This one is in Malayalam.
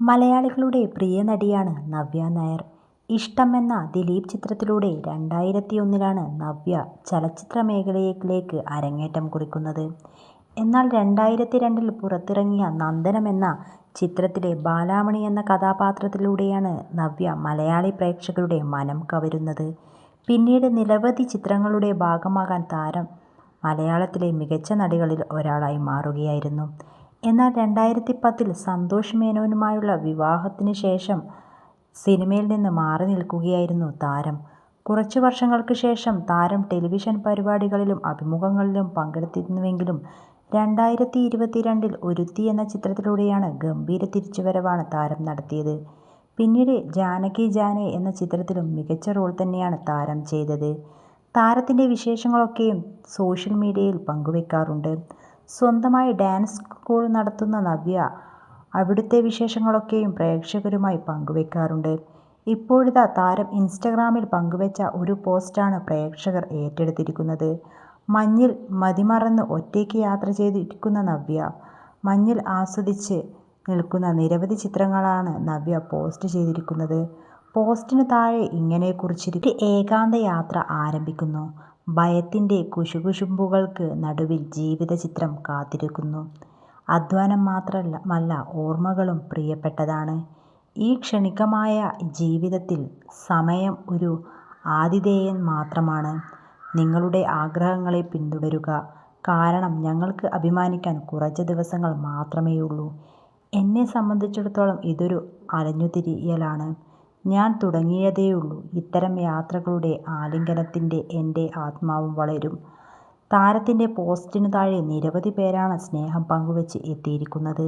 മലയാളികളുടെ പ്രിയ നടിയാണ് നവ്യ നായർ. ഇഷ്ടം എന്ന ദിലീപ് ചിത്രത്തിലൂടെ രണ്ടായിരത്തി ഒന്നിലാണ് നവ്യ ചലച്ചിത്ര മേഖലയിലേക്ക് അരങ്ങേറ്റം കുറിക്കുന്നത്. എന്നാൽ രണ്ടായിരത്തി രണ്ടിൽ പുറത്തിറങ്ങിയ നന്ദനം എന്ന ചിത്രത്തിലെ ബാലാമണി എന്ന കഥാപാത്രത്തിലൂടെയാണ് നവ്യ മലയാളി പ്രേക്ഷകരുടെ മനം കവരുന്നത്. പിന്നീട് നിരവധി ചിത്രങ്ങളുടെ ഭാഗമാകാൻ താരം മലയാളത്തിലെ മികച്ച നടികളിൽ ഒരാളായി മാറുകയായിരുന്നു. എന്നാൽ രണ്ടായിരത്തി പത്തിൽ സന്തോഷ് മേനോനുമായുള്ള വിവാഹത്തിന് ശേഷം സിനിമയിൽ നിന്ന് മാറി നിൽക്കുകയായിരുന്നു താരം. കുറച്ചു വർഷങ്ങൾക്ക് ശേഷം താരം ടെലിവിഷൻ പരിപാടികളിലും അഭിമുഖങ്ങളിലും പങ്കെടുത്തിരുന്നുവെങ്കിലും രണ്ടായിരത്തി ഇരുപത്തിരണ്ടിൽ ഒരുത്തി എന്ന ചിത്രത്തിലൂടെയാണ് ഗംഭീര തിരിച്ചുവരവാണ് താരം നടത്തിയത്. പിന്നീട് ജാനകി ജാനെ എന്ന ചിത്രത്തിലും മികച്ച റോൾ തന്നെയാണ് താരം ചെയ്തത്. താരത്തിന്റെ വിശേഷങ്ങളൊക്കെയും സോഷ്യൽ മീഡിയയിൽ പങ്കുവെക്കാറുണ്ട്. സ്വന്തമായി ഡാൻസ് സ്കൂൾ നടത്തുന്ന നവ്യ അവിടുത്തെ വിശേഷങ്ങളൊക്കെയും പ്രേക്ഷകരുമായി പങ്കുവെക്കാറുണ്ട്. ഇപ്പോഴിതാ താരം ഇൻസ്റ്റഗ്രാമിൽ പങ്കുവെച്ച ഒരു പോസ്റ്റാണ് പ്രേക്ഷകർ ഏറ്റെടുത്തിരിക്കുന്നത്. മഞ്ഞിൽ മതിമറന്ന് ഒറ്റയ്ക്ക് യാത്ര ചെയ്തിരിക്കുന്ന നവ്യ. മഞ്ഞിൽ ആസ്വദിച്ച് നിൽക്കുന്ന നിരവധി ചിത്രങ്ങളാണ് നവ്യ പോസ്റ്റ് ചെയ്തിരിക്കുന്നത്. പോസ്റ്റിന് താഴെ ഇങ്ങനെ കുറിച്ചിരിക്കും ഏകാന്ത യാത്ര ആരംഭിക്കുന്നു. ഭയത്തിന്റെ കുശുകുശുമ്പുകൾക്ക് നടുവിൽ ജീവിത ചിത്രം കാത്തിരിക്കുന്നു. അധ്വാനം മാത്രമല്ല ഓർമ്മകളും പ്രിയപ്പെട്ടതാണ്. ഈ ക്ഷണികമായ ജീവിതത്തിൽ സമയം ഒരു ആതിഥേയൻ മാത്രമാണ്. നിങ്ങളുടെ ആഗ്രഹങ്ങളെ പിന്തുടരുക. കാരണം ഞങ്ങൾക്ക് അഭിമാനിക്കാൻ കുറച്ച് ദിവസങ്ങൾ മാത്രമേയുള്ളൂ. എന്നെ സംബന്ധിച്ചിടത്തോളം ഇതൊരു അലഞ്ഞുതിരിയലാണ്. ഞാൻ തുടങ്ങിയതേയുള്ളൂ. ഇത്തരം യാത്രകളുടെ ആലിംഗനത്തിൽ എന്റെ ആത്മാവും വളരും. താരത്തിന്റെ പോസ്റ്റിനു താഴെ നിരവധി പേരാണ് സ്നേഹം പങ്കുവെച്ച് എത്തിയിരിക്കുന്നത്.